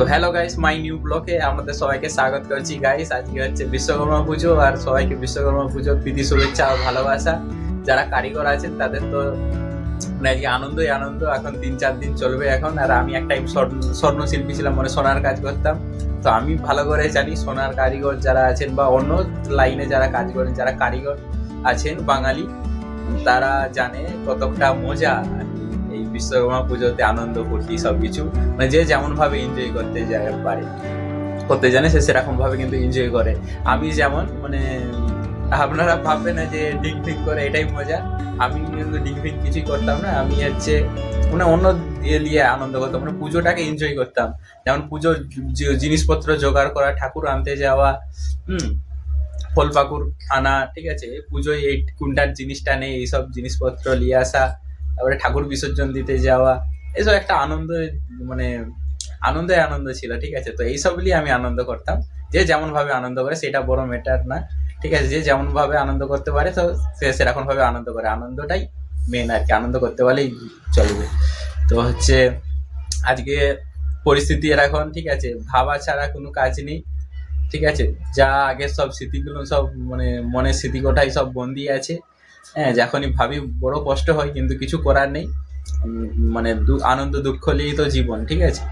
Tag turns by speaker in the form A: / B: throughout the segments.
A: তো hello guys my new ব্লকে আমাদের সবাইকে স্বাগত করছি গাইস আজকে হচ্ছে বিশ্বকর্মা পুজো আর সবাইকে বিশ্বকর্মা পুজোর প্রীতি, শুভেচ্ছা আর ভালোবাসা। যারা কারিগর আছেন, তাদের তো মানে আজকে আনন্দই আনন্দ। এখন তিন চার দিন চলবে এখন। আর আমি একটা স্বর্ণ শিল্পী ছিলাম মানে সোনার কাজ করতাম। তো আমি ভালো করে জানি সোনার কারিগর যারা আছেন বা অন্য লাইনে যারা কাজ করেন, যারা কারিগর আছেন বাঙালি, তারা জানে কতটা মজা বিশ্বকর্মা পুজোতে আনন্দ, ফুর্তি সবকিছু। মানে যে যেমন ভাবে এনজয় করতে যায় পারে। করতে জানে সে সেরকম ভাবে কিন্তু এনজয় করে। আমি যেমন মানে আপনারা ভাববেন না যে ডিং ফিং করে এটাই মজা। আমি কিন্তু ডিং ফিং কিছুই করতাম না। আমি হচ্ছে মানে অন্য ইয়ে নিয়ে আনন্দ করতাম। মানে পুজোটাকে এনজয় করতাম। যেমন পুজোর জিনিসপত্র জোগাড় করা, ঠাকুর আনতে যাওয়া, হুম ফল পাকুর আনা, ঠিক আছে? পুজোয় এই কোনটার জিনিসটা নেই, এইসব জিনিসপত্র নিয়ে আসা তারপরে ঠাকুর বিসর্জন দিতে যাওয়া, এসব একটা আনন্দ মানে আনন্দে আনন্দ ছিল, ঠিক আছে? তো এইসব নিয়ে আমি আনন্দ করতাম। যে যেমন ভাবে আনন্দ করে, সেটা বড় ম্যাটার না, ঠিক আছে? যে যেমন ভাবে আনন্দ করতে পারে, তো সে সেরকম ভাবে আনন্দ করে। আনন্দটাই মেন আর কি, আনন্দ করতে পারলেই চলবে। তো হচ্ছে আজকে পরিস্থিতি এরকম, ঠিক আছে? ভাবা ছাড়া কোনো কাজ নেই, ঠিক আছে? যা আগের সব স্মৃতিগুলো সব মানে মনের স্মৃতিকোঠাই সব বন্দি আছে। হ্যাঁ যখনই ভাবি বড় কষ্ট হয়, কিন্তু কিছু করার নেই। মানে আনন্দ দুঃখ নিয়েই তো জীবন, ঠিক আছে?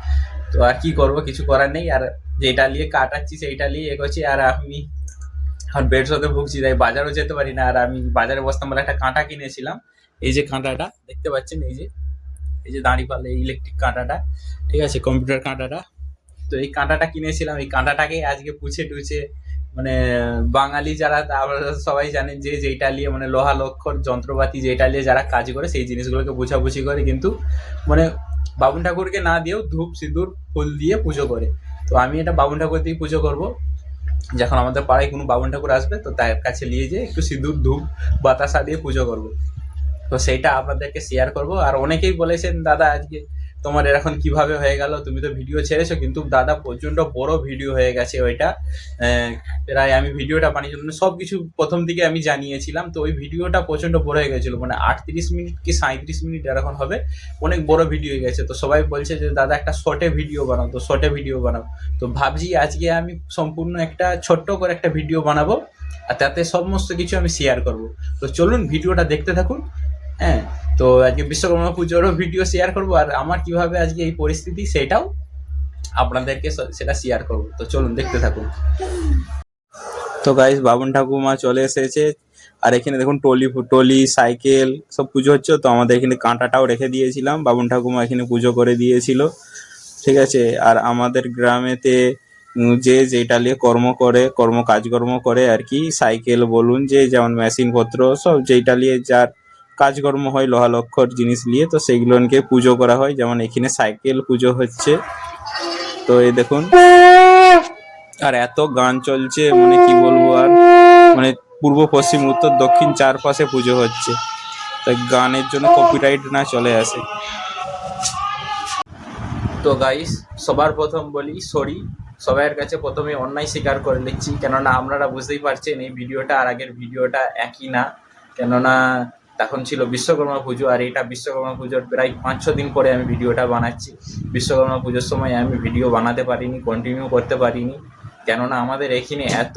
A: তো আর কি করব, কিছু করার নেই। আর যেটা নিয়ে কাটাচ্ছি, সেইটা নিয়ে এগোচ্ছি। আর আমি আর বেড শোতে ভুগছি, তাই বাজারও যেতে পারি না। আর আমি বাজারে বসতাম বলে একটা কাঁটা কিনেছিলাম। এই যে কাঁটাটা, দেখতে পাচ্ছেন? এই যে এই যে দাঁড়ি পাল্লে ইলেকট্রিক কাঁটাটা, ঠিক আছে? কম্পিউটার কাঁটাটা। তো এই কাঁটাটা কিনেছিলাম। এই কাঁটাটাকে আজকে পুছে টুছে মানে বাঙালি যারা আপনারা সবাই জানেন যে যেটা নিয়ে মানে লোহা লক্ষর যন্ত্রপাতি যেটা নিয়ে যারা কাজ করে, সেই জিনিসগুলোকে বুঝাবুঝি করে কিন্তু মানে বাবুন ঠাকুরকে না দিয়েও ধূপ, সিঁদুর, ফুল দিয়ে পুজো করে। তো আমি এটা বাবুন ঠাকুর দিয়ে পুজো করব। যখন আমাদের পাড়ায় কোনো বাবুন ঠাকুর আসবে, তো তার কাছে নিয়ে যেয়ে একটু সিঁদুর, ধূপ, বাতাসা দিয়ে পুজো করব। তো সেইটা আপনাদেরকে শেয়ার করব। আর অনেকেই বলেছেন, দাদা, আজকে তোমার এরকম কীভাবে হয়ে গেল? তুমি তো ভিডিও ছেড়েছো, কিন্তু দাদা প্রচণ্ড বড় ভিডিও হয়ে গেছে ওইটা। প্রায় আমি ভিডিওটা বানিয়েছিলাম মানে সব কিছু প্রথম দিকে আমি জানিয়েছিলাম, তো ওই ভিডিওটা প্রচণ্ড বড় হয়ে গেছিল মানে আটত্রিশ মিনিট কি সাঁত্রিশ মিনিট এরকম হবে, অনেক বড় ভিডিও হয়ে গেছে। তো সবাই বলছে যে, দাদা, একটা শর্টে ভিডিও বানাও, তো শর্টে ভিডিও বানাও। তো ভাবছি আজকে আমি সম্পূর্ণ একটা ছোট্ট করে একটা ভিডিও বানাবো, আর তাতে সমস্ত কিছু আমি শেয়ার করব। তো চলুন ভিডিওটা দেখতে থাকুন। হ্যাঁ তো আজকে বিশ্বকর্মা পুজোরও ভিডিও শেয়ার করব আর আমার কীভাবে আজকে এই পরিস্থিতি সেটাও আপনাদেরকে সেটা শেয়ার করব। তো চলুন, দেখতে থাকুন। তো গাইস বাবন ঠাকুমা চলে এসেছে। আর এখানে দেখুন, টলি টলি, সাইকেল, সব পুজো হচ্ছে। তো আমাদের এখানে কাঁটাটাও রেখে দিয়েছিলাম। বাবন ঠাকুমা এখানে পুজো করে দিয়েছিল। ঠিক আছে? আর আমাদের গ্রামেতে যে যেটা নিয়ে কর্ম করে, কর্ম কাজকর্ম করে আর কি, সাইকেল, বলুন, যে যেমন মেশিনপত্র, সব যেটা নিয়ে যার কাজকর্ম হয় লোহা লক্ষর জিনিস নিয়ে, তো সেইগুলোকে পুজো করা হয়। যেমন এখানে সাইকেল পুজো হচ্ছে। তো এই দেখুন, আর এত গান চলছে মানে কি বলব আর? মানে পূর্ব, পশ্চিম, উত্তর, দক্ষিণ চারপাশে পুজো হচ্ছে। তাই গানের জন্য কপিরাইট না চলে আসে। তো গাইস সবার প্রথম বলি সরি সবার কাছে প্রথমে অন্যায় স্বীকার করে নিচ্ছি, কেননা আপনারা বুঝতেই পারছেন এই ভিডিওটা আর আগের ভিডিওটা একই না। কেননা তখন ছিল বিশ্বকর্মা পুজো আর এটা বিশ্বকর্মা পুজোর প্রায় পাঁচ ছ দিন পরে আমি ভিডিওটা বানাচ্ছি। বিশ্বকর্মা পুজোর সময় আমি ভিডিও বানাতে পারিনি কন্টিনিউ করতে পারিনি। কেননা আমাদের এখানে এত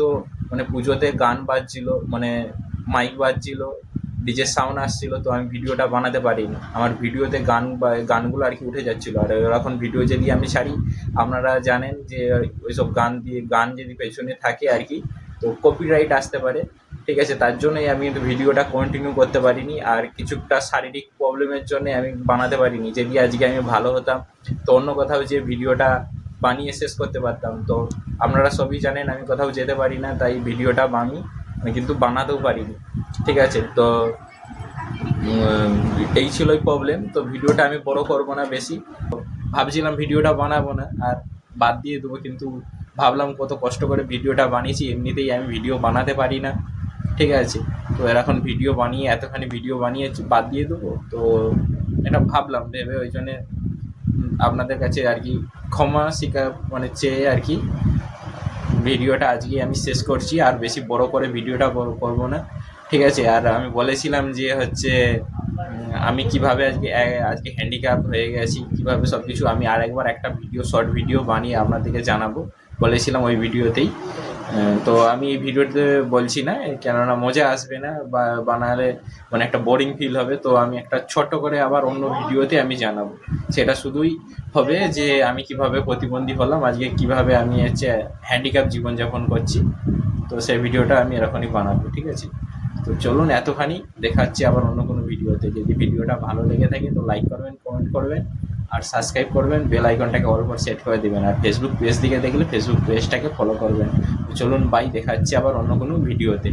A: মানে পুজোতে গান বাজছিল মানে মাইক বাজছিল ডিজের সাউন্ড আসছিল, তো আমি ভিডিওটা বানাতে পারিনি। আমার ভিডিওতে গান বা, গানগুলো আর কি উঠে যাচ্ছিল। আর এখন ভিডিও যদি আমি ছাড়ি, আপনারা জানেন যে ওইসব গান দিয়ে, গান যদি পেছনে থাকে আর কি, তো কপিরাইট আসতে পারে। ঠিক আছে, তার জন্যই আমি কিন্তু ভিডিওটা কন্টিনিউ করতে পারিনি আর কিছুটা শারীরিক প্রবলেমের জন্য আমি বানাতে পারিনি যদি আজকে আমি ভালো হতাম। তো অন্য কোথাও যে ভিডিওটা বানিয়ে শেষ করতে পারতাম। তো আপনারা সবই জানেন, আমি কোথাও যেতে পারি না, তাই ভিডিওটা আমি আমি কিন্তু বানাতেও পারিনি। ঠিক আছে, তো এই ছিল প্রবলেম তো ভিডিওটা আমি বড় করব না বেশি। ভাবছিলাম ভিডিওটা বানাবো না, আর বাদ দিয়ে দেবো, কিন্তু ভাবলাম কত কষ্ট করে ভিডিওটা বানিয়েছি, এমনিতেই আমি ভিডিও বানাতে পারি না। ঠিক আছে, তো এর এখন ভিডিও বানিয়ে, এতখানি ভিডিও বানিয়ে বাদ দিয়ে দেবো। তো এটা ভাবলাম ভেবে ওই জন্যে আপনাদের কাছে আর কি ক্ষমা শিকার মানে চেয়ে আর কি ভিডিওটা আজকে আমি শেষ করছি, আর বেশি বড় করে ভিডিওটা কর- করব না। ঠিক আছে, আর আমি বলেছিলাম যে হচ্ছে আমি কীভাবে আজকে আজকে হ্যান্ডিক্যাপ হয়ে গেছি, কীভাবে সব কিছু আমি আরেকবার একটা ভিডিও শর্ট ভিডিও বানিয়ে আপনাদেরকে জানাব। বলেছিলাম ওই ভিডিওতেই। তো আমি এই ভিডিওতে বলছি না, কেননা মজা আসবে না, বা বানালে মানে একটা বোরিং ফিল হবে, তো আমি একটা ছোট করে আবার অন্য ভিডিওতে আমি জানাব। সেটা শুধুই হবে যে আমি কীভাবে প্রতিবন্ধী হলাম, আজকে কীভাবে আমি হচ্ছে হ্যান্ডিক্যাপ জীবনযাপন করছি, তো সেই ভিডিওটা আমি এরকমই বানাবো, ঠিক আছে? তো চলুন এতখানি দেখাচ্ছি আবার অন্য কোনো ভিডিওতে। যদি ভিডিওটা ভালো লেগে থাকে তো লাইক করবেন কমেন্ট করবেন। আর সাবস্ক্রাইব করবেন বেল আইকনটাকে অল পর সেট করে দেবেন। আর ফেসবুক পেজ দিকে দেখলে ফেসবুক পেজটাকে ফলো করবেন। চলুন বাই দেখাচ্ছি আবার অন্য কোনো ভিডিওতে